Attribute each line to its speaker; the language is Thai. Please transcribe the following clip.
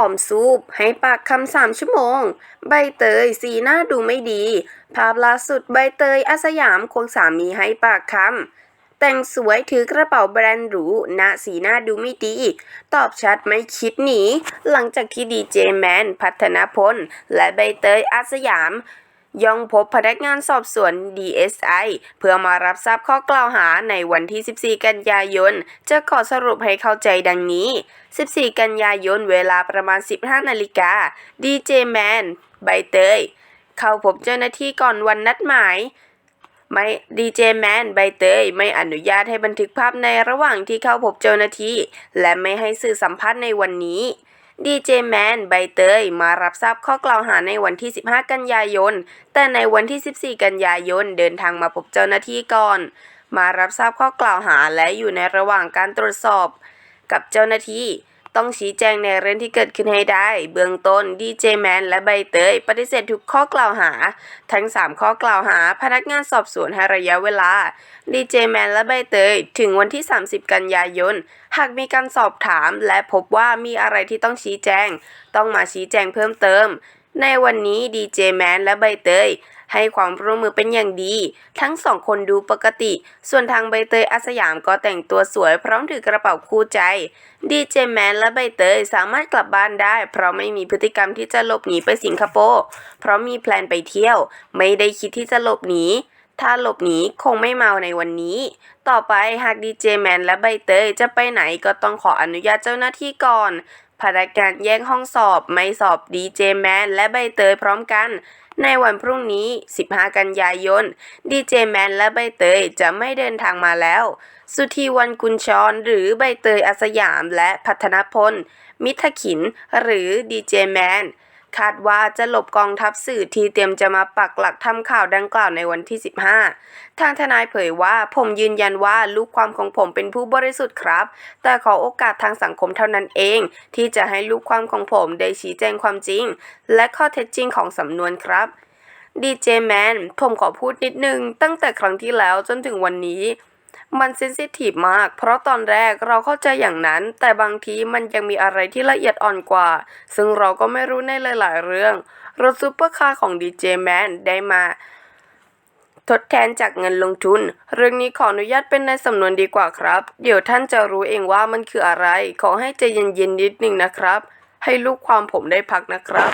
Speaker 1: อมซูปให้ปากคำสามชั่วโมง ใบเตยสีหน้าดูไม่ดี ภาพล่าสุดใบเตยอาสยามควงสามีให้ปากคำแต่งสวยถือกระเป๋าแบรนด์หรูหน้าสีหน้าดูไม่ดี ตอบชัดไม่คิดหนี หลังจากที่ดีเจแมน พัฒนพล และใบเตยอาสยาม ย่องพบพนักงานสอบสวน DSI เพื่อมารับทราบข้อกล่าวหาในวันที่ 14 กันยายน จะขอสรุปให้เข้าใจดังนี้ 14 กันยายนเวลาประมาณ 15 นาฬิกา ดีเจแมน ใบเตย เข้าพบเจ้าหน้าที่ก่อนวันนัดหมายไม่ดีเจแมนใบเตยไม่อนุญาตให้บันทึกภาพในระหว่างที่เข้าพบเจ้าหน้าที่ และไม่ให้สื่อสัมภาษณ์ในวันนี้ ดีเจแมนใบเตยมารับทราบข้อกล่าวหาในวันที่ 15 กันยายน แต่ในวันที่ 14 กันยายนเดินทางมาพบเจ้าหน้าที่ก่อน มารับทราบข้อกล่าวหาและอยู่ในระหว่างการตรวจสอบกับเจ้าหน้าที่ ต้องชี้แจงในเรื่องที่เกิดขึ้นให้ได้ เบื้องต้นดีเจแมนและใบเตย ปฏิเสธทุกข้อกล่าวหา ทั้ง 3 ข้อกล่าวหา พนักงานสอบสวนให้ระยะเวลาดีเจแมนและใบเตย ถึงวันที่ 30 กันยายน หากมีการสอบถามและพบว่ามีอะไรที่ต้องชี้แจง ต้องมาชี้แจงเพิ่มเติม ในวันนี้ดีเจแมนและใบเตย ให้ความร่วมมือเป็นอย่างดี ทั้งสองคนดูปกติ ส่วนทางใบเตยอาสยามก็แต่งตัวสวยพร้อมถือกระเป๋าคู่ใจดีเจแมนและใบเตยสามารถกลับบ้านได้ เพราะไม่มีพฤติกรรมที่จะหลบหนีไปสิงคโปร์เพราะมีแพลนไปเที่ยว ไม่ได้คิดที่จะหลบหนีถ้าหลบหนีคงไม่เมาในวันนี้ ต่อไปหากดีเจแมนและใบเตยจะไปไหนก็ต้องขออนุญาตเจ้าหน้าที่ก่อน พนักงานแย่งห้องสอบไม่สอบดีเจแมนและใบเตยพร้อมกัน ในวันพรุ่งนี้ 15 กันยายนดีเจแมนและใบเตยจะไม่เดินทางมาแล้ว สุธีวันกุลชรหรือใบเตยอาสยามและพัฒนพล มิทขิน หรือดีเจแมน คาดว่าจะหลบกองทัพสื่อที่เตรียมจะมาปักหลักทำข่าวดังกล่าวในวันที่ 15 ทางทนายเผยว่าผมยืนยันว่าลูกความของผมเป็นผู้บริสุทธิ์ครับ แต่ขอโอกาสทางสังคมเท่านั้นเอง ที่จะให้ลูกความของผมได้ชี้แจงความจริง และข้อเท็จจริงของสำนวนครับดีเจแมนผมขอพูดนิดนึงตั้งแต่ครั้งที่แล้วจนถึงวันนี้ มันเซนซิทีฟมาก เพราะตอนแรกเราเข้าใจอย่างนั้น แต่บางทีมันยังมีอะไรที่ละเอียดอ่อนกว่า ซึ่งเราก็ไม่รู้ในหลาย ๆ เรื่อง รถซูเปอร์คาร์ของดีเจแมนได้มาทดแทนจากเงินลงทุน เรื่องนี้ขออนุญาตเป็นในสำนวนดีกว่าครับ เดี๋ยวท่านจะรู้เองว่ามันคืออะไร ขอให้ใจเย็นๆนิดนึงนะครับ ให้ลูกความผมได้พักนะครับ